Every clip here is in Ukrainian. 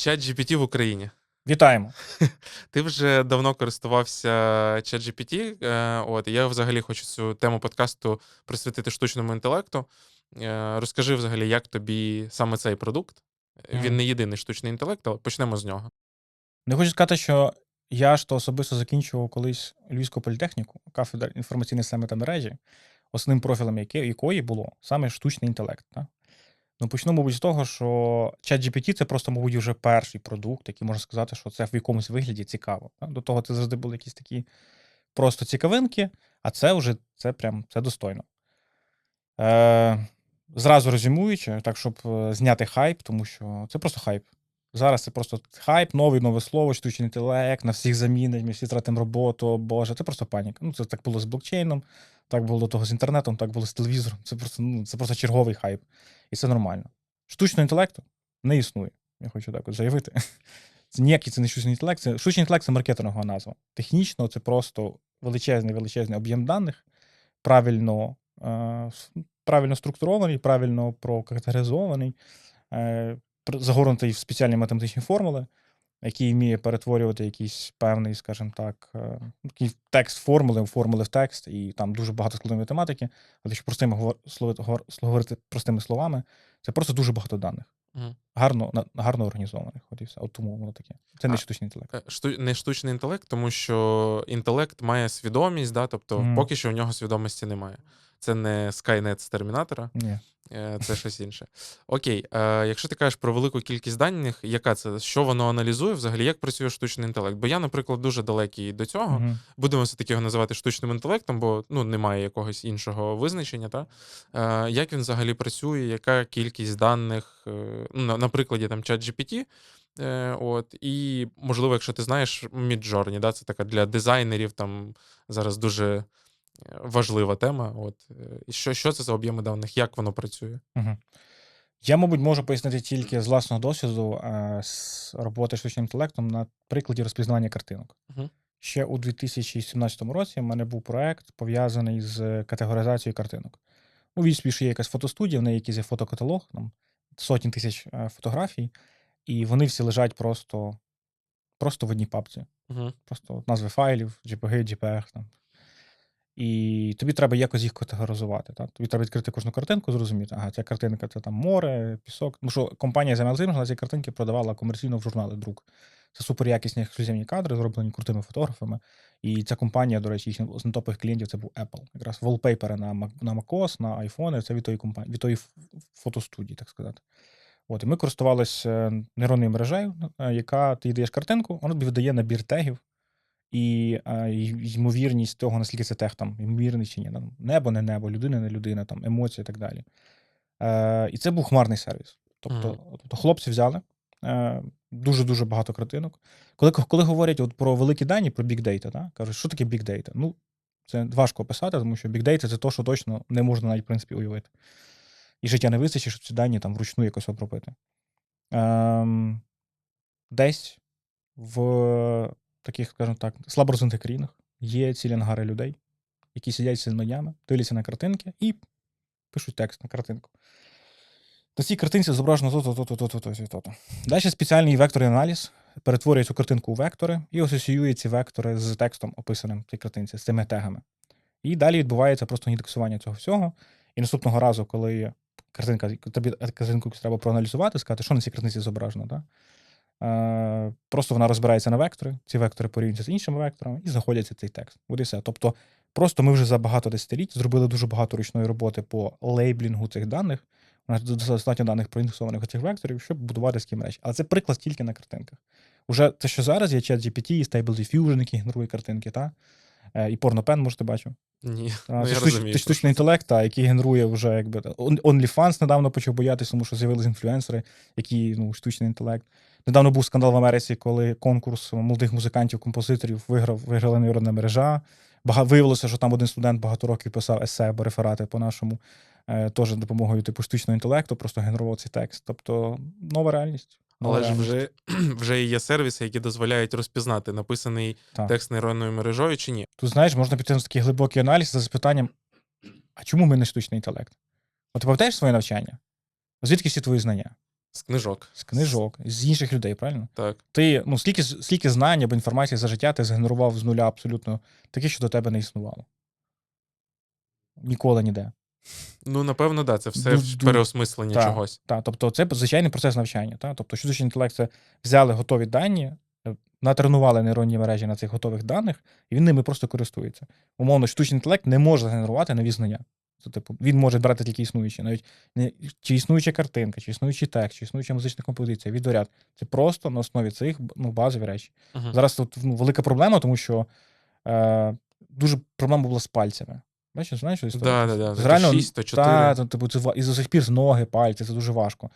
Чат GPT в Україні. Вітаємо. Ти вже давно користувався ChatGPT. Е, От я взагалі хочу цю тему подкасту присвятити штучному інтелекту. Е, Розкажи взагалі, як тобі саме цей продукт. Він не єдиний штучний інтелект, але почнемо з нього. Не хочу сказати, що я ж то особисто закінчував колись Львівську політехніку, кафедра інформаційної системи та мережі, основним профілем якої було саме штучний інтелект. Так? Ну, почну, мабуть, з того, що ChatGPT це просто, мабуть, вже перший продукт, який можна сказати, що це в якомусь вигляді цікаво. До того це завжди були якісь такі просто цікавинки, а це вже це прям це достойно. Е, зразу резюмуючи, так, щоб е, зняти хайп, тому що це просто хайп. Зараз це просто хайп, новий нове слово, штучний інтелект, на всіх замінить, ми всі тратимо роботу, Боже, це просто паніка. Ну, це так було з блокчейном, так було до того з інтернетом, так було з телевізором. Це просто, ну, це просто черговий хайп. І це нормально. Штучного інтелекту не існує. Я хочу так от заявити. Це ніякий це не штучний інтелект. Це штучний інтелект це маркетингова назва. Технічно це просто величезний величезний об'єм даних, правильно, е, правильно структурований, правильно прокатегоризований, е, загорнутий в спеціальні математичні формули, який вміє перетворювати якийсь певний, скажімо так, е, такий текст формули, формули в текст, і там дуже багато складної математики. Але якщо простими говор- говорити простими словами, це просто дуже багато даних. Мгм. Гарно, гарно організованих. От і все. От тому воно таке. Це не А, штучний інтелект. Е, Шту... Не штучний інтелект, тому що інтелект має свідомість, да? тобто Мгм. поки що в нього свідомості немає. Це не Skynet з Термінатора, Ні. Е, Це щось інше. Окей, е, якщо ти кажеш про велику кількість даних, яка це? Що воно аналізує взагалі, як працює штучний інтелект? Бо я, наприклад, дуже далекий до цього. Мгм. Будемо все-таки його називати штучним інтелектом, бо ну, немає якогось іншого визначення. Та? Е, як він взагалі працює, яка кількість даних, е, ну, на, прикладі там ChatGPT, е, от, і, можливо, якщо ти знаєш Midjourney, да, це така для дизайнерів там зараз дуже важлива тема. От, е, і що, що це за об'єми даних, як воно працює? Мгм. Я, мабуть, можу пояснити тільки з власного досвіду е, з роботи штучним інтелектом на прикладі розпізнавання картинок. Мгм. Ще у 2017 році в мене був проект пов'язаний з категоризацією картинок. У Віспі ж є якась фотостудія, в неї якийсь фотокаталог, там сотні тисяч е, фотографій, і вони всі лежать просто, просто в одній папці. Мгм. Просто назви файлів, JPG, JPEG. Там. І тобі треба якось їх категоризувати. Так? Тобі треба відкрити кожну картинку, зрозуміти, ага, ця картинка це там море, пісок. Тому що компанія займалася ці картинки продавала комерційно в журнали друк. Це суперякісні ексклюзивні кадри, зроблені крутими фотографами. І ця компанія, до речі, з топових клієнтів це був Apple. Якраз wallpaper на, на macOS, на iPhone, це від тої компанії, від тої фотостудії, так сказати. От, і ми користувалися нейронною мережею, е, яка ти даєш картинку, вона тобі видає набір тегів, і ймовірність того, наскільки це тег там, ймовірний чи ні. Там, небо, не небо, людина, не людина, там, емоції і так далі. Е, і це був хмарний сервіс. Тобто, Мгм. тобто хлопці взяли е, дуже-дуже багато картинок. Коли, коли говорять от про великі дані, про big data, так, кажуть, що таке big data? Ну, це важко описати, тому що big data це те, що точно не можна навіть в принципі уявити. І життя не вистачить, щоб ці дані там вручну якось обробити. Ем, десь в таких, скажімо так, слабо розвинутих країнах є цілі ангари людей, які сидять цими днями, дивляться на картинки і пишуть текст на картинку. На цій картинці зображено то-то, то-то, то-то, то-то, то-то. Далі спеціальний векторний аналіз перетворює цю картинку у вектори і асоціює ці вектори з текстом, описаним в цій картинці, з цими тегами. І далі відбувається просто індексування цього всього. І наступного разу, коли картинка, тобі картинку треба проаналізувати, сказати, що на цій картинці зображено, так? Е, просто вона розбирається на вектори, ці вектори порівнюються з іншими векторами і знаходяться цей текст. От і все. Тобто, просто ми вже за багато десятиліть зробили дуже багато ручної роботи по лейблінгу цих даних. У нас достатньо даних проіндексованих цих векторів, щоб будувати такі мережі. Але це приклад тільки на картинках. Уже те, що зараз є чат GPT, Stable Diffusion, який генерує картинки, та? Е, і порнопен, може, ти бачив. Ні, А, ну, це я штуч- розумію. це штучний інтелект, та, який генерує вже якби OnlyFans недавно почав боятися, тому що з'явилися інфлюенсери, які ну, штучний інтелект. Недавно був скандал в Америці, коли конкурс молодих музикантів, композиторів виграв виграла нейронна мережа. Бага, виявилося, що там один студент багато років писав есе або реферати по нашому, е, теж допомогою типу штучного інтелекту, просто генерував цей текст. Тобто нова реальність. Нова Але ж вже, вже є сервіси, які дозволяють розпізнати написаний Так. текст нейронною мережою чи ні. Тут, знаєш, можна піти на такий глибокий аналіз за запитанням: а чому ми не штучний інтелект? От ти пам'ятаєш своє навчання? Звідки всі твої знання? З книжок. з книжок, з інших людей, правильно? Так. Ти ну скільки скільки знань або інформації за життя ти згенерував з нуля абсолютно таке, що до тебе не існувало. Ніколи ніде. Ну, напевно, да, це все Ду- переосмислення Так. чогось. Та, тобто це звичайний процес навчання. Та? Тобто штучний інтелект це взяли готові дані, е, натренували нейронні мережі на цих готових даних, і він ними просто користується. Умовно, штучний інтелект не може генерувати нові знання. Це, типу, він може брати тільки існуючі, навіть не чи існуюча картинка, чи існуючий текст, чи існуюча музична композиція, відеоряд. Це просто на основі цих ну, базові речі. Мгм. Зараз тут ну, велика проблема, тому що е, дуже проблема була з пальцями. Бачиш, знаєш, що? Да, да, да. Це реально, 6, то 4. Та, то, типу, це, і з усіх пір з ноги, пальці, це дуже важко.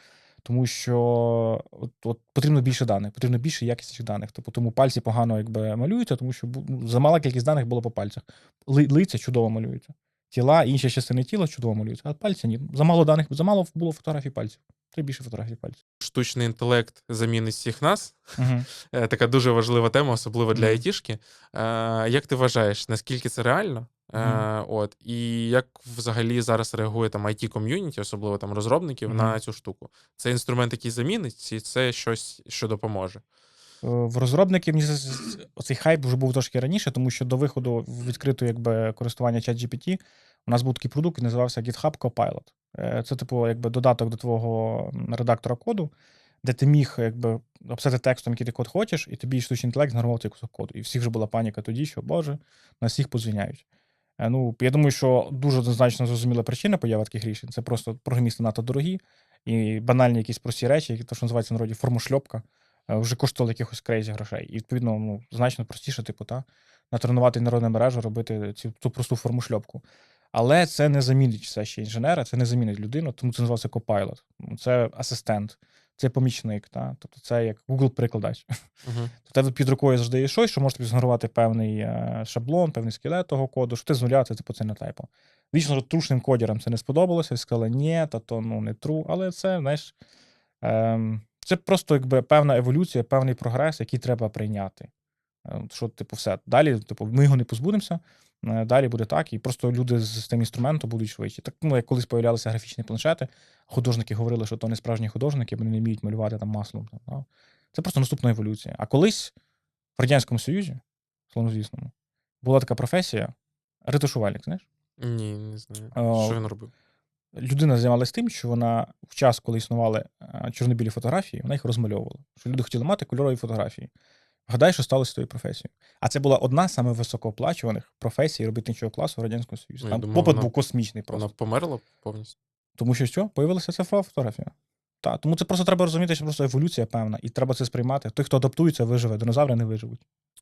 Тому що от, от, потрібно більше даних, потрібно більше якісних даних. Тобто, тому пальці погано якби, малюються, тому що ну, замала кількість даних було по пальцях. Ли, лиця чудово малюються. Тіла, інші частини тіла чудово малюються, а пальці ні. Замало даних, замало було фотографій пальців. Треба більше фотографій пальців. Штучний інтелект замінить всіх нас. Угу. Така дуже важлива тема, особливо для айтішки. Е, Як ти вважаєш, наскільки це реально? Мгм. От, і як взагалі зараз реагує там it ком'юніті, особливо там розробників, Мгм. на цю штуку? Це інструмент, який замінить, чи це щось, що допоможе? Е, В розробників оцей хайп вже був трошки раніше, тому що до виходу в відкриту якби, користування ChatGPT у нас був такий продукт, який називався GitHub Copilot. Е, Це, типу, якби додаток до твого редактора коду, де ти міг якби, текстом, який ти код хочеш, і тобі штучний інтелект згенерував цей кусок коду. І всіх вже була паніка тоді, що Боже, нас всіх позвільняють. Е, Ну, я думаю, що дуже однозначно зрозуміла причина появи таких рішень. Це просто програмісти надто дорогі і банальні якісь прості речі, які то, що називається в народі формошльопка, е, вже коштували якихось крейзі грошей. І відповідно, ну, значно простіше, типу, та, натренувати нейронну мережу, робити цю ту просту форму шльопку. Але це не замінить все ще інженера, це не замінить людину, тому це називається Copilot. Ну, Це асистент, це помічник. Та? Тобто це як Google перекладач. У тебе під рукою завжди є щось, що може тобі згенерувати певний е, шаблон, певний скелет того коду, що ти з нуля це типу це не тайпо. Вічно трушним кодірам це не сподобалося, і сказали, ні, та то ну не true, але це, знаєш, ем, це просто якби певна еволюція, певний прогрес, який треба прийняти. Ем, Що, типу, все. Далі, типу, ми його не позбудемося. е, Далі буде так, і просто люди з тим інструментом будуть швидші. Так, ну, як колись появлялися графічні планшети, художники говорили, що то не справжні художники, вони не вміють малювати там маслом. Там. Це просто наступна еволюція. А колись в Радянському Союзі, славнозвісному, була така професія ретушувальник, знаєш? Ні, не знаю. О, Що він робив? Людина займалася тим, що вона в час, коли існували е, чорнобілі фотографії, вона їх розмальовувала. Що люди хотіли мати кольорові фотографії. Гадай, що сталося з тою професією. А це була одна з саме високооплачуваних професій робітничого класу в Радянському Союзі. Ну, Там попит вона- був космічний просто. Вона померла повністю. Тому що що? Появилася цифрова фотографія. Так, тому це просто треба розуміти, що просто еволюція певна, і треба це сприймати. Той, хто адаптується, виживе, динозаври не виживуть.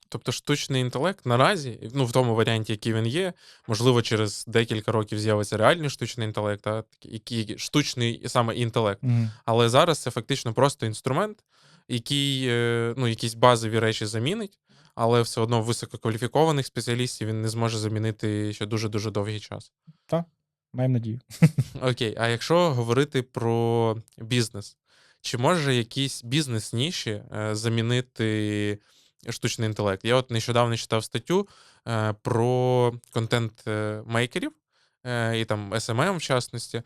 Тобто штучний інтелект наразі, ну в тому варіанті, який він є, можливо, через декілька років з'явиться реальний штучний інтелект, а який штучний саме інтелект. Угу. Але зараз це фактично просто інструмент, який е, ну, якісь базові речі замінить, але все одно висококваліфікованих спеціалістів він не зможе замінити ще дуже дуже довгий час. Маємо надію. Окей, а якщо говорити про бізнес, чи може якісь бізнес-ніші е, замінити штучний інтелект? Я от нещодавно читав статтю е, про контент-мейкерів е, і там SMM, в частності,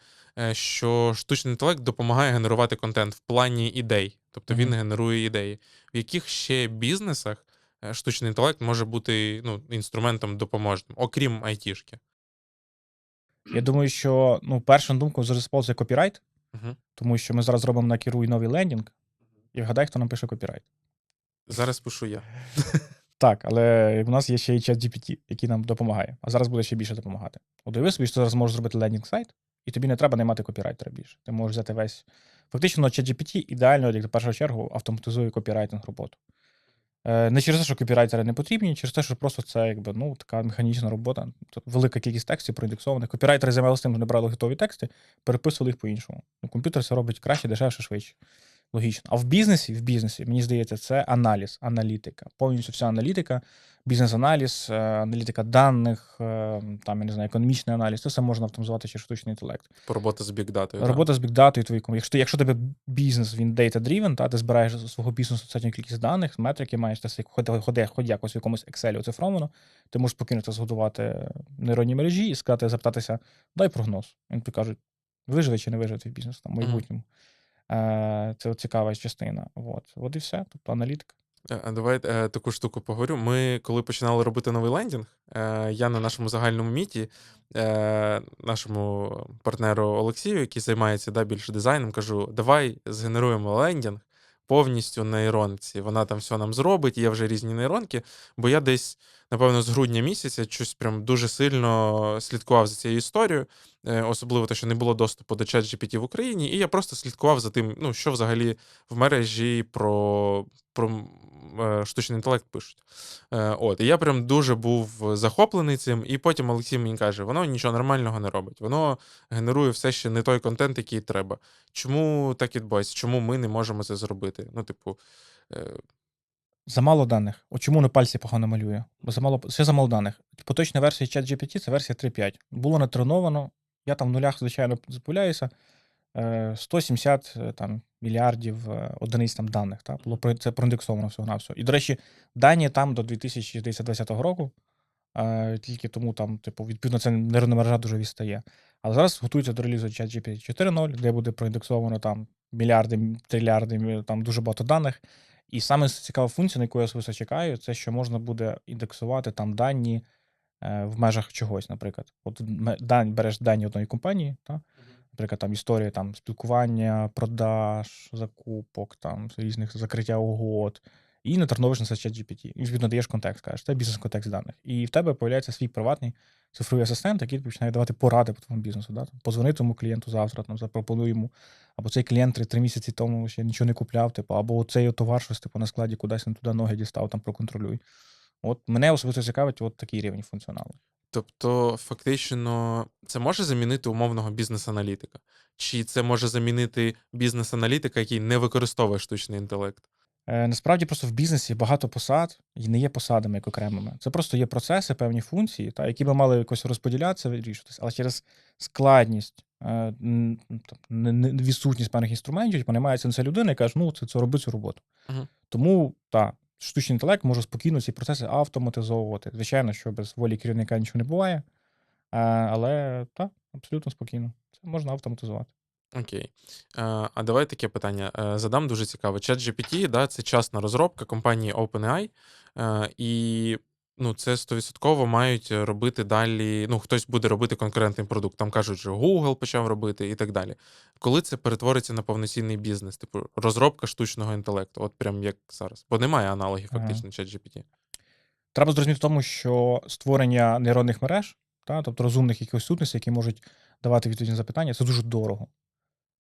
що штучний інтелект допомагає генерувати контент в плані ідей, тобто він Мгм. генерує ідеї. В яких ще бізнесах штучний інтелект може бути ну, інструментом допоможним, окрім айтішки? Я думаю, що ну, перша на думку спав це копірайт, Угу. тому що ми зараз робимо на керуй новий лендінг, і вгадай, хто нам пише копірайт. Зараз пишу я. Так, але в нас є ще і чат GPT, який нам допомагає, а зараз буде ще більше допомагати. От уяви собі, що ти зараз можеш зробити лендінг сайт, і тобі не треба наймати копірайтера більше. Ти можеш взяти весь. Фактично, чат GPT ідеально, як в першу чергу, автоматизує копірайтинг роботу. Е, Не через те, що копірайтери не потрібні, через те, що просто це якби ну така механічна робота. Тут велика кількість текстів проіндексованих. Копірайтери займалися тим, що вони брали готові тексти, переписували їх по-іншому. Ну, комп'ютер це робить краще, дешевше, швидше. Логічно. А в бізнесі, в бізнесі, мені здається, це аналіз, аналітика. Повністю вся аналітика, бізнес-аналіз, е, аналітика даних, е, там, я не знаю, економічний аналіз. Це все можна автоматизувати через штучний інтелект. Робота з бікдатою. Робота з бікдатою твої Якщо, якщо тебе бізнес він data-driven, та ти збираєш з свого бізнесу достатню кількість даних, метрики маєш ти хоч, хоч, якось в якомусь Excel оцифровано, ти можеш спокійно це згодувати нейронні мережі і сказати, запитатися, дай прогноз. Він тобі кажуть, виживе чи не виживе твій бізнес там в майбутньому. Е, Це цікава частина. От. от і все. Тобто аналітика. Е, А давай е, таку штуку поговорю. Ми, коли починали робити новий лендінг, е, я на нашому загальному міті, е, нашому партнеру Олексію, який займається да, більше дизайном, кажу: давай згенеруємо лендінг повністю нейронці. Вона там все нам зробить, є вже різні нейронки. Бо я десь, напевно, з грудня місяця щось прям дуже сильно слідкував за цією історією, е, особливо те, що не було доступу до ChatGPT в Україні, і я просто слідкував за тим, ну, що взагалі в мережі про, про штучний інтелект пишуть. Е, От, і я прям дуже був захоплений цим, і потім Олексій мені каже: воно нічого нормального не робить. Воно генерує все ще не той контент, який треба. Чому так відбувається? Чому ми не можемо це зробити? Ну, типу, е, Замало даних. От чому на пальці погано малює? Бо замало ще замало даних. Поточна версія ChatGPT це версія 3.5. Було натреновано. Я там в нулях, звичайно, запуляюся. Е, 170 е, там, мільярдів е, одиниць там даних. Та? Було це проіндексовано всього на все. І, до речі, дані там до 2020 року. е, Тільки тому там, типу, відповідно, це нейронна мережа дуже відстає. Але зараз готується до релізу ChatGPT 4.0, де буде проіндексовано там мільярди, трильярди, там дуже багато даних. І саме цікава функція, на яку я особисто чекаю, це що можна буде індексувати там дані е, в межах чогось, наприклад. От береш дані одної компанії, та? Наприклад, там історія там, спілкування, продаж, закупок, там, різних закриття угод. І натрановиш на це GPT. І відповідно даєш контекст, кажеш, це бізнес-контекст даних. І в тебе з'являється свій приватний цифровий асистент, який починає давати поради по твоєму бізнесу. Да? Позвони тому клієнту завтра, там, запропонуй йому, або цей клієнт три, три місяці тому ще нічого не купляв, типу, або цей товар щось типу, на складі кудись не туди ноги дістав, там проконтролюй. От мене особисто цікавить от такий рівень функціоналу. Тобто, фактично, це може замінити умовного бізнес-аналітика? Чи це може замінити бізнес-аналітика, який не використовує штучний інтелект? Е, насправді просто в бізнесі багато посад і не є посадами як окремими. Це просто є процеси, певні функції, та, які би мали якось розподілятися, вирішуватися, але через складність, е, н- не- не- відсутність певних інструментів, типу, немає це людина і каже, ну це, це роби цю роботу. Мгм. Тому так, штучний інтелект може спокійно ці процеси автоматизовувати. Звичайно, що без волі керівника нічого не буває, але так, абсолютно спокійно. Це можна автоматизувати. Окей. А давай таке питання. Е, Задам дуже цікаве. ChatGPT, да, це частна розробка компанії OpenAI, е, і ну, це 100% мають робити далі. Ну, хтось буде робити конкурентний продукт. Там кажуть, що Google почав робити і так далі. Коли це перетвориться на повноцінний бізнес, типу розробка штучного інтелекту, от прям як зараз. Бо немає аналогів фактично ChatGPT. Треба зрозуміти в тому, що створення нейронних мереж, та, тобто розумних якихось сутностей, які можуть давати відповіді на запитання, це дуже дорого.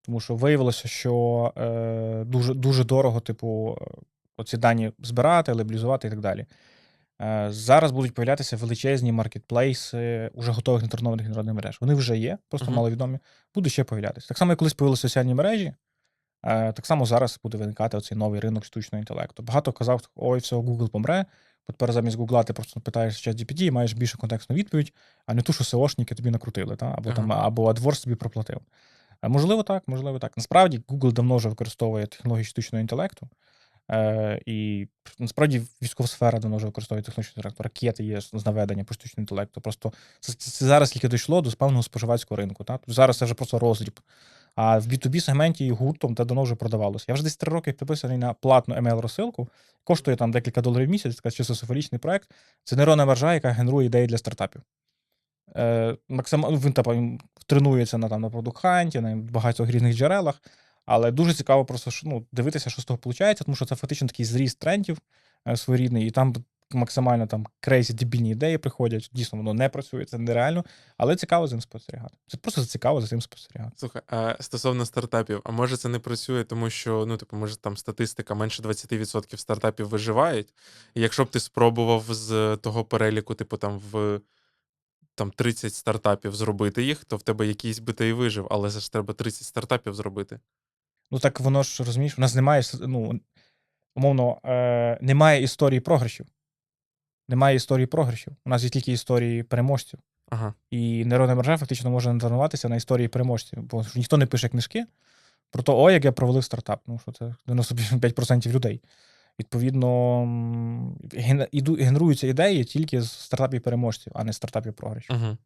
Тому що виявилося, що е, дуже, дуже дорого, типу, оці дані збирати, леблізувати і так далі. Е, зараз будуть появлятися величезні маркетплейси уже готових нетренованих нейронних мереж. Вони вже є, просто Мгм. маловідомі, будуть ще появлятися. Так само, як колись появилися соціальні мережі, е, так само зараз буде виникати оцей новий ринок штучного інтелекту. Багато казав, ой, все, Google помре. Тепер замість Гугла ти просто питаєш чат GPT і маєш більше контекстну відповідь, а не ту, що SEOшники тобі накрутили, та? або, там, або AdWords тобі проплатив. Е, Можливо, так, можливо, так. Насправді, Google давно вже використовує технології штучного інтелекту. Е, і насправді військова сфера давно вже використовує технологічний інтелект. Ракети є з наведення по штучному інтелекту. Просто це, це, зараз тільки дійшло до певного споживацького ринку. Та? Тобто зараз це вже просто розріб. А в B2B сегменті і гуртом та давно вже продавалося. Я вже десь три роки підписаний на платну email розсилку. Коштує там декілька доларів в місяць, така чисто символічний проект. Це нейронна мережа, яка генерує ідеї для стартапів. Е, максимально він типу, тренується на там на Product Hunt, на багатьох різних джерелах. Але дуже цікаво просто ну, дивитися, що з того виходить, тому що це фактично такий зріст трендів е, своєрідний, і там максимально там крейзі дебільні ідеї приходять. Дійсно, воно не працює, це нереально, але цікаво за ним спостерігати. Це просто цікаво за цим спостерігати. Слухай, а стосовно стартапів, а може це не працює, тому що ну, типу, може там статистика менше 20% стартапів виживають. І якщо б ти спробував з того переліку, типу, там в там 30 стартапів зробити їх, то в тебе якийсь би ти і вижив, але це ж треба 30 стартапів зробити. Ну так воно ж розумієш, у нас немає ну, умовно, е, немає історії програшів. Немає історії програшів. У нас є тільки історії переможців. Ага. І нейронна мережа фактично може натренуватися на історії переможців, бо ніхто не пише книжки про те, о, як я провалив стартап. Ну, що це 95% людей. Відповідно, генеруються ідеї тільки з стартапів переможців, а не стартапів програшів. Угу.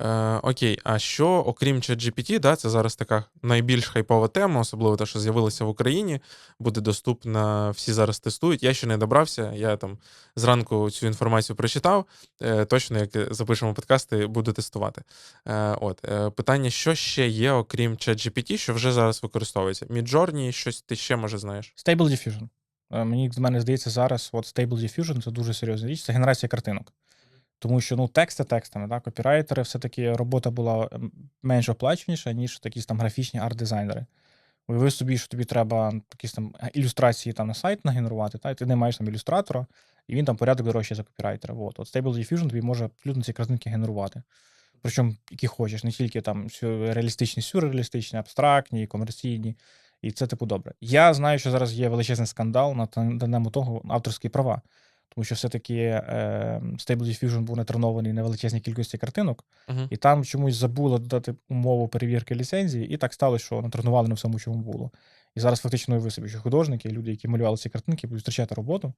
Е, окей, а що, окрім ChatGPT, да, це зараз така найбільш хайпова тема, особливо те, що з'явилася в Україні, буде доступна, всі зараз тестують. Я ще не добрався. Я там зранку цю інформацію прочитав. Е, точно, як запишемо подкасти, буду тестувати. Е, от, е, питання: що ще є, окрім ChatGPT, що вже зараз використовується? Midjourney, щось ти ще може знаєш? Stable Diffusion. Е, Мені в мене здається, зараз от Stable Diffusion це дуже серйозна річ, це генерація картинок. Тому що ну, тексти текстами, так, копірайтери, все-таки робота була менш оплачуваніша, ніж якісь там графічні арт-дизайнери. Уяви собі, що тобі треба якісь там ілюстрації там на сайт нагенерувати, та, і ти не маєш там ілюстратора, і він там порядок дорожче за копірайтера. От. От Stable Diffusion тобі може абсолютно ці картинки генерувати. Причому які хочеш, не тільки там реалістичні, сюрреалістичні, абстрактні, комерційні. І це типу добре. Я знаю, що зараз є величезний скандал на тему того авторські права. Тому що все-таки е, Stable Diffusion був натренований на величезній кількості картинок, Угу. і там чомусь забули додати умову перевірки ліцензії, і так сталося, що натренували на всьому, чому було. І зараз фактично ви собі, що художники, люди, які малювали ці картинки, будуть втрачати роботу,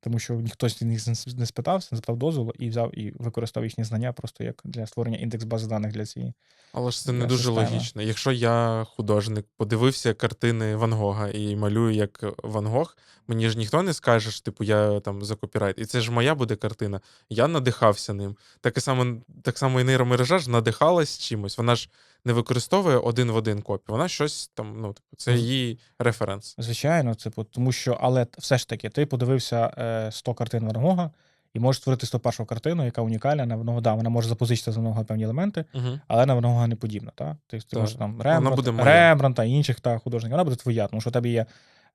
тому що ніхто з них не спитався, не запитав дозволу і взяв і використав їхні знання просто як для створення індекс бази даних для цієї. Але ж це не дуже система. логічно. Якщо я художник, подивився картини Ван Гога і малюю як Ван Гог, мені ж ніхто не скаже, що типу я там за копірайт. І це ж моя буде картина. Я надихався ним. Так і само, так само і нейромережа ж надихалась чимось. Вона ж не використовує один в один копію. Вона щось там, ну, типу, це її референс. Звичайно, це тому що, але все ж таки, ти подивився е, 100 картин Ван Гога і можеш створити 101 картину, яка унікальна на Ван Да, вона може запозичити з Ван певні елементи, Угу. але на Ван Гога не подібна. Та? Ти, ти можеш там Рембрандт. Рембрандта і інших та, художників, вона буде твоя, тому що у тебе є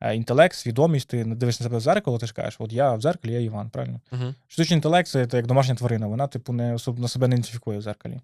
е, інтелект, свідомість, ти дивишся на себе в зеркало, ти ж кажеш, от я в зеркалі, я Іван, правильно? Угу. Штучний інтелект це, це як домашня тварина, вона, типу, не особ... на себе не ідентифікує в зеркалі.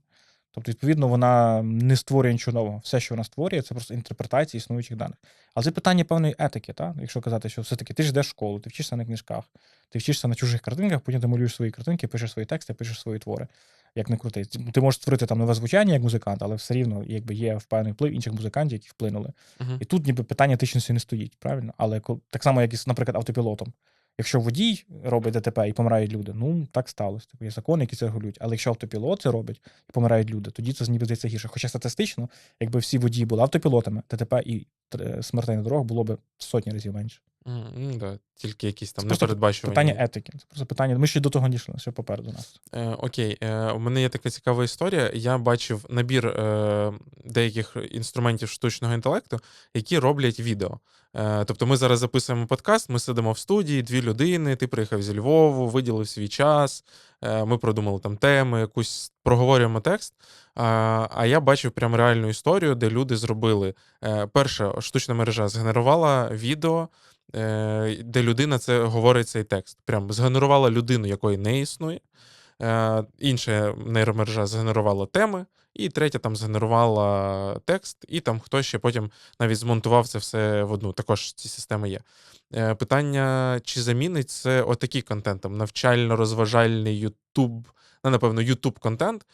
Тобто, відповідно, вона не створює нічого нового. Все, що вона створює, це просто інтерпретація існуючих даних. Але це питання певної етики, та? якщо казати, що все-таки ти ж йдеш в школу, ти вчишся на книжках, ти вчишся на чужих картинках, потім ти малюєш свої картинки, пишеш свої тексти, пишеш свої твори. Як не крути. Ти можеш створити там нове звучання як музикант, але все рівно якби є певний вплив інших музикантів, які вплинули. Угу. І тут ніби питання етичності не стоїть, правильно? Але так само, як і, наприклад, автопілотом. Якщо водій робить ДТП і помирають люди, ну так сталося. Типу, є закони, які це регулюють. Але якщо автопілот це робить і помирають люди, тоді це ніби здається гірше. Хоча статистично, якби всі водії були автопілотами, ДТП і е, смертей на дорогах було б сотні разів менше. Ну, да. Тільки якісь там Це просто непередбачувані. Питання етики. Це просто питання. Ми ще й до того дійшли, що попереду нас. Е, окей, е, у мене є така цікава історія. Я бачив набір е, деяких інструментів штучного інтелекту, які роблять відео. Е, тобто, ми зараз записуємо подкаст, ми сидимо в студії, дві людини. Ти приїхав зі Львову, виділив свій час. Е, ми продумали там теми, якусь проговорюємо текст. А, а я бачив прям реальну історію, де люди зробили. Е, перше, штучна мережа згенерувала відео. Е, Де людина це говорить цей текст. Прям згенерувала людину, якої не існує. Е, інша нейромережа згенерувала теми, і третя там згенерувала текст, і там хтось ще потім навіть змонтував це все в одну. Також ці системи є. Е, питання: чи замінить це отакий контент, там навчально-розважальний Ютуб, ну, напевно, Ютуб контент.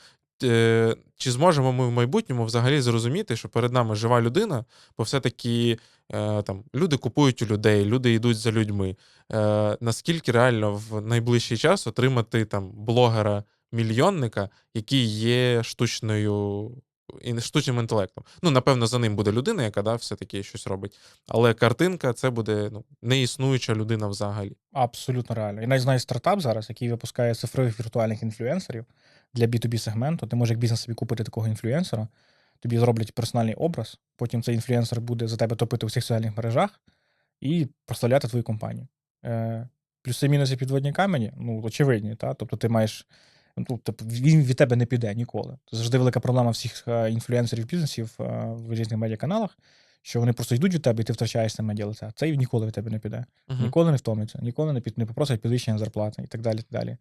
Е, Чи зможемо ми в майбутньому взагалі зрозуміти, що перед нами жива людина, бо все-таки е, там люди купують у людей, люди йдуть за людьми. Е, наскільки реально в найближчий час отримати там блогера-мільйонника, який є штучною і штучним інтелектом. Ну, напевно, за ним буде людина, яка да, все-таки щось робить. Але картинка це буде ну, неіснуюча людина взагалі. Абсолютно реально. Я навіть знаю стартап зараз, який випускає цифрових віртуальних інфлюенсерів для B2B сегменту. Ти можеш як бізнес собі купити такого інфлюенсера, тобі зроблять персональний образ, потім цей інфлюенсер буде за тебе топити у всіх соціальних мережах і прославляти твою компанію. Е, плюси мінуси підводні камені, ну, очевидні, та? тобто ти маєш. Ну, типу, він від тебе не піде ніколи. Це завжди велика проблема всіх е, інфлюенсерів бізнесів е, в різних медіаканалах, що вони просто йдуть від тебе, і ти втрачаєш це медіалиця. Цей ніколи від тебе не піде. Угу. Ніколи не втомиться, ніколи не, під, не попросить підвищення зарплати і так далі. так далі.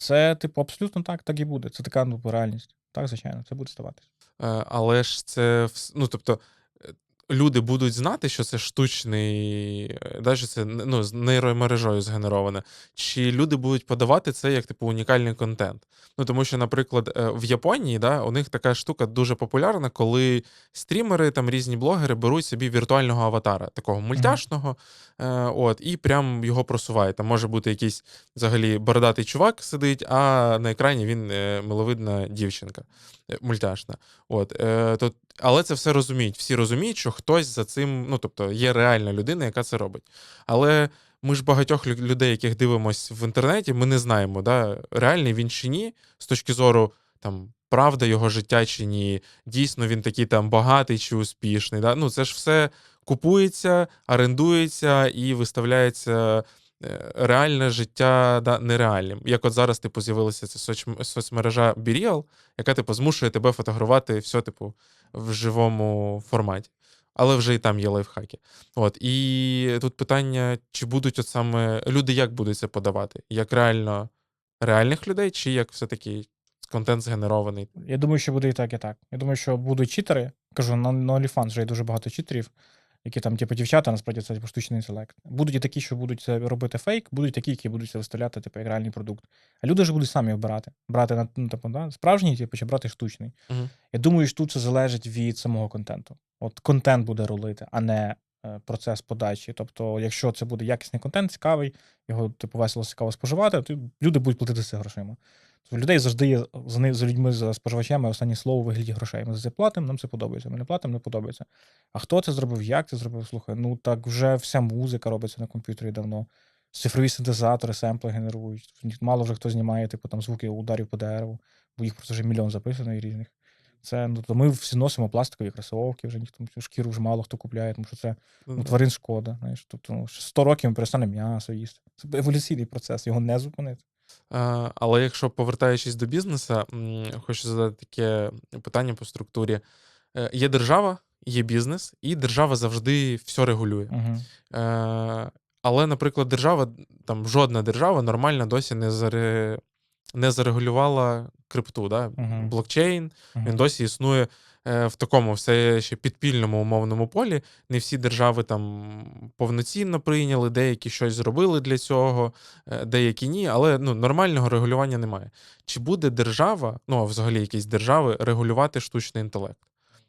Це, типу, абсолютно так, так і буде. Це така ну, реальність. Так, звичайно, це буде ставатися. Е, Але ж це ну, тобто. е, Люди будуть знати, що це штучний, е, да, що це ну, з нейромережою згенероване. Чи люди будуть подавати це як типу унікальний контент? Ну тому що, наприклад, е, в Японії да, у них така штука дуже популярна, коли стрімери, там різні блогери беруть собі віртуального аватара, такого мультяшного, Е, от, і прям його просуває. Там може бути якийсь взагалі бородатий чувак сидить, а на екрані він е, миловидна дівчинка е, мультяшна. От, е, то, але це все розуміють. Всі розуміють, що хтось за цим, ну тобто є реальна людина, яка це робить. Але ми ж багатьох людей, яких дивимося в інтернеті, ми не знаємо, да, реальний він чи ні, з точки зору там. Правда його життя чи ні, дійсно він такий там багатий чи успішний. Да? Ну, це ж все купується, орендується і виставляється е, реальне життя да, нереальним. Як от зараз, типу, з'явилася ця соц- соцмережа Біріал, яка, типу, змушує тебе фотографувати все, типу, в живому форматі. Але вже і там є лайфхаки. От, і тут питання: чи будуть от саме люди як будуть це подавати? Як реально реальних людей, чи як все-таки контент згенерований? Я думаю, що буде і так, і так. Я думаю, що будуть читери. Кажу, на, OnlyFans вже є дуже багато читерів, які там, типу, дівчата, насправді це типу, штучний інтелект. Будуть і такі, що будуть це робити фейк, будуть такі, які будуть це виставляти, типу, як реальний продукт. А люди ж будуть самі обирати. Брати на ну, типу, да, справжній, типу, чи брати штучний. Мгм. Я думаю, що тут це залежить від самого контенту. От контент буде рулити, а не е, процес подачі. Тобто, якщо це буде якісний контент, цікавий, його типу весело цікаво споживати, то люди будуть платити це грошима. Тобто, в людей завжди є за, за людьми, за споживачами останнє слово у вигляді грошей. Ми за це платимо, нам це подобається. Ми не платимо, не подобається. А хто це зробив? Як це зробив? Слухай, ну так вже вся музика робиться на комп'ютері давно. Цифрові синтезатори, семпли генерують. Мало вже хто знімає, типу, там звуки ударів по дереву, бо їх просто вже мільйон записано і різних. Це ну, то ми всі носимо пластикові кросовки, вже ніхто шкіру вже мало хто купляє, тому що це Ну, тварин шкода. Знаєш, тобто ну, 100 років ми перестане м'ясо їсти. Це еволюційний процес, його не зупинити. А, Але якщо повертаючись до бізнесу, хочу задати таке питання по структурі. Е, Є держава, є бізнес, і держава завжди все регулює. Угу. Е, Але, наприклад, держава, там жодна держава нормально досі не заре... не зарегулювала крипту, да? Мгм. блокчейн. Він досі існує е, в такому все ще підпільному умовному полі. Не всі держави там повноцінно прийняли, деякі щось зробили для цього, е, деякі ні, але ну, нормального регулювання немає. Чи буде держава, ну а взагалі якісь держави, регулювати штучний інтелект?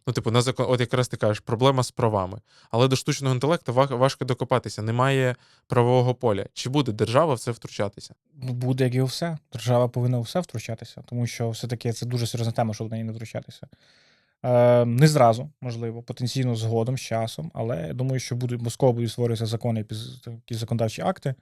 Ну, типу, на закон, от якраз ти кажеш, проблема з правами. Але до штучного інтелекту важко докопатися, немає правового поля. Чи буде держава в це втручатися? Буде як і все. Держава повинна у все втручатися, тому що все-таки це дуже серйозна тема, щоб в неї не втручатися. Е, не зразу, можливо, потенційно згодом, з часом, але я думаю, що будуть обов'язково будуть створюватися закони, якісь законодавчі акти,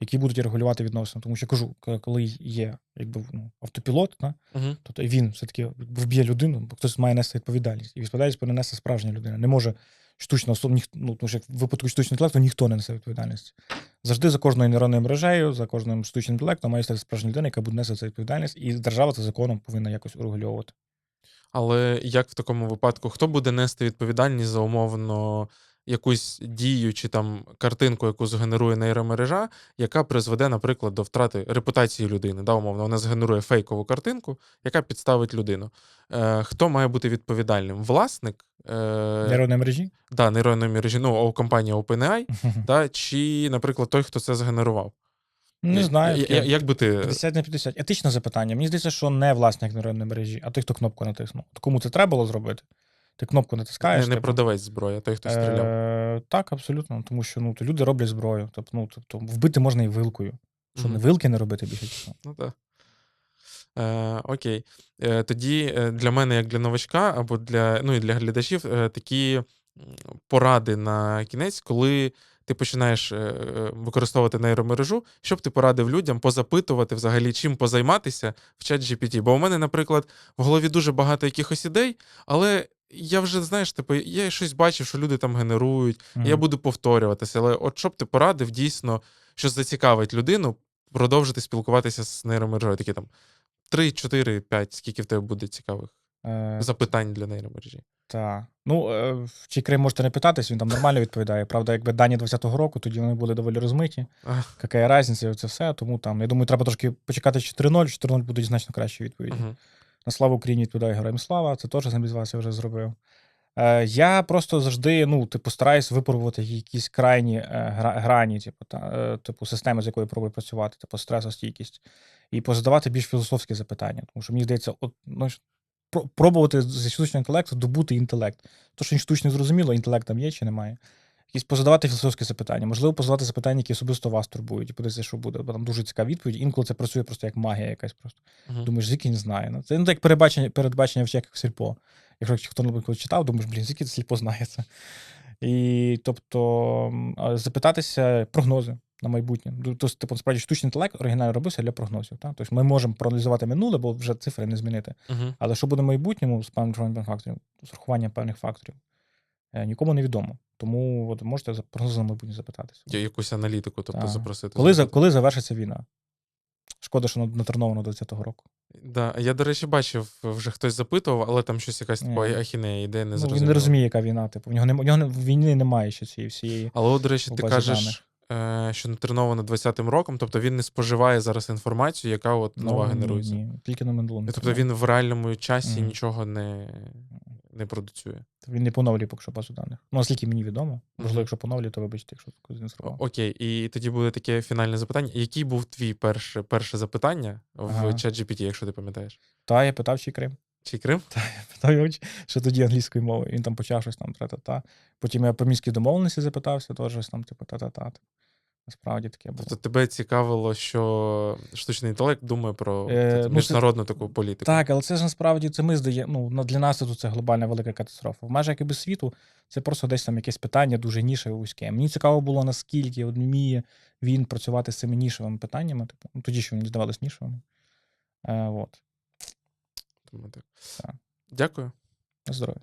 які будуть регулювати відносини. Тому що кажу, коли є якби, ну, автопілот, да, Угу. то він все-таки вб'є людину, бо хтось має нести відповідальність. І відповідальність повинна нести справжня людина. Не може штучна особа, ну, тому що в випадку штучного інтелекту ніхто не несе відповідальність. Завжди за кожною нейронною мережею, за кожним штучним інтелектом має стати справжня людина, яка буде нести цю відповідальність, і держава це законом повинна якось урегульовувати. Але як в такому випадку, хто буде нести відповідальність за умовно якусь дію чи там картинку, яку згенерує нейромережа, яка призведе, наприклад, до втрати репутації людини? Да, умовно, вона згенерує фейкову картинку, яка підставить людину. Е, хто має бути відповідальним? Власник е, Нейронної мережі? да, нейронної мережі, ну, компанія OpenAI, да, чи, наприклад, той, хто це згенерував? Не знаю. Я- Як би ти 50 на 50. Етичне запитання. Мені здається, що не власник нейронної мережі, а той, хто кнопку натиснув. Кому це треба було зробити? Ти кнопку натискаєш. не, не типу, продавець зброї, а той, хто стріляв? Е, так, абсолютно. Тому що ну, то люди роблять зброю. Тобто, ну, тобто вбити можна і вилкою. Що не вилки не робити більше. чого. Ну так. Е, окей. Е, тоді е, для мене, як для новачка, або для, ну, і для глядачів, е, такі поради на кінець, коли ти починаєш е, використовувати нейромережу, щоб ти порадив людям позапитувати взагалі, чим позайматися в чат GPT. Бо у мене, наприклад, в голові дуже багато якихось ідей, але я вже, знаєш, типу, я щось бачив, що люди там генерують, я буду повторюватися. Але от щоб ти порадив дійсно, що зацікавить людину, продовжити спілкуватися з нейромережою. Такі там 3, 4, 5, скільки в тебе буде цікавих Е, запитань для нейромережі. та. Ну, е, чи Крим можете не питатись, він там нормально відповідає. Правда, якби дані 20-го року, тоді вони були доволі розмиті. А, Яка різниця, це все. Тому там, я думаю, треба трошки почекати 4.0. 4.0 будуть значно кращі відповіді. мгм. На славу Україні відповідає героям слава. Це теж замість вас я вже зробив. Е, я просто завжди, ну, типу, стараюсь випробувати якісь крайні е, грані, типу, та, е, типу, системи, з якою пробую працювати, типу стресостійкість, і позадавати більш філософські запитання. Тому що мені здається, от, ну, пробувати зі штучного інтелекту добути інтелект. То, що він штучно зрозуміло, інтелект там є чи немає. якісь позадавати філософські запитання, можливо, позадавати запитання, які особисто вас турбують, і подивитися, що буде. Бо там дуже цікава відповідь. Інколи це працює просто як магія якась просто. Мгм. Думаєш, звідки він знає. Ну, це ну, як передбачення, передбачення в чеках сільпо. Якщо хто небудь читав, думаєш, блін, звідки це сільпо знає це. І тобто запитатися прогнози на майбутнє. Тобто, типу, насправді, штучний інтелект оригінально робився для прогнозів. Так? Тобто ми можемо проаналізувати минуле, бо вже цифри не змінити. Мгм. Але що буде в майбутньому з певним факторів, з урахуванням певних факторів, е, нікому не відомо. Тому от, можете за прогнози на майбутнє запитатися. Я Якусь аналітику, тобто Так. запросити. Коли, за, коли завершиться війна? Шкода, що натерновано до 20-го року. Да. Я, до речі, бачив, вже хтось запитував, але там щось якась така ахінея йде, не Ну, він не розуміє, яка війна. Типу, в нього, не, в нього війни немає ще цієї всієї. Але, до речі, ти кажеш, е, що натреновано 20-м роком, тобто він не споживає зараз інформацію, яка от нова Ну, генерується. Ні, тільки на минулому. Тобто він в реальному часі Мгм. нічого не, не продуцює. Він не поновлює поки що базу даних. Ну, наскільки мені відомо. Можливо, Мгм. якщо поновлює, то вибачте, якщо не сховав. Окей, і тоді буде таке фінальне запитання. Який був твій перше, перше запитання в Ага. ChatGPT, якщо ти пам'ятаєш? Та я питав, чи Крим. Чи Крим? Питав його, що тоді англійською мовою. Він там почав щось там та-та-та. Потім я по міській домовленості запитався, теж щось там, типу, та-та-та. Насправді таке було. Тобто тебе цікавило, що штучний інтелект думає про Е, т- ну, це- міжнародну таку політику. Так, але це ж насправді це ми здає. Ну, для нас тут це глобальна велика катастрофа. В межах якби світу це просто десь там якесь питання дуже ніше вузьке. Мені цікаво було, наскільки от вміє він працювати з цими нішевими питаннями. Типу, ну, тоді що мені здавалось нішевими. Е, от. Так. Дякую. Здоров'я.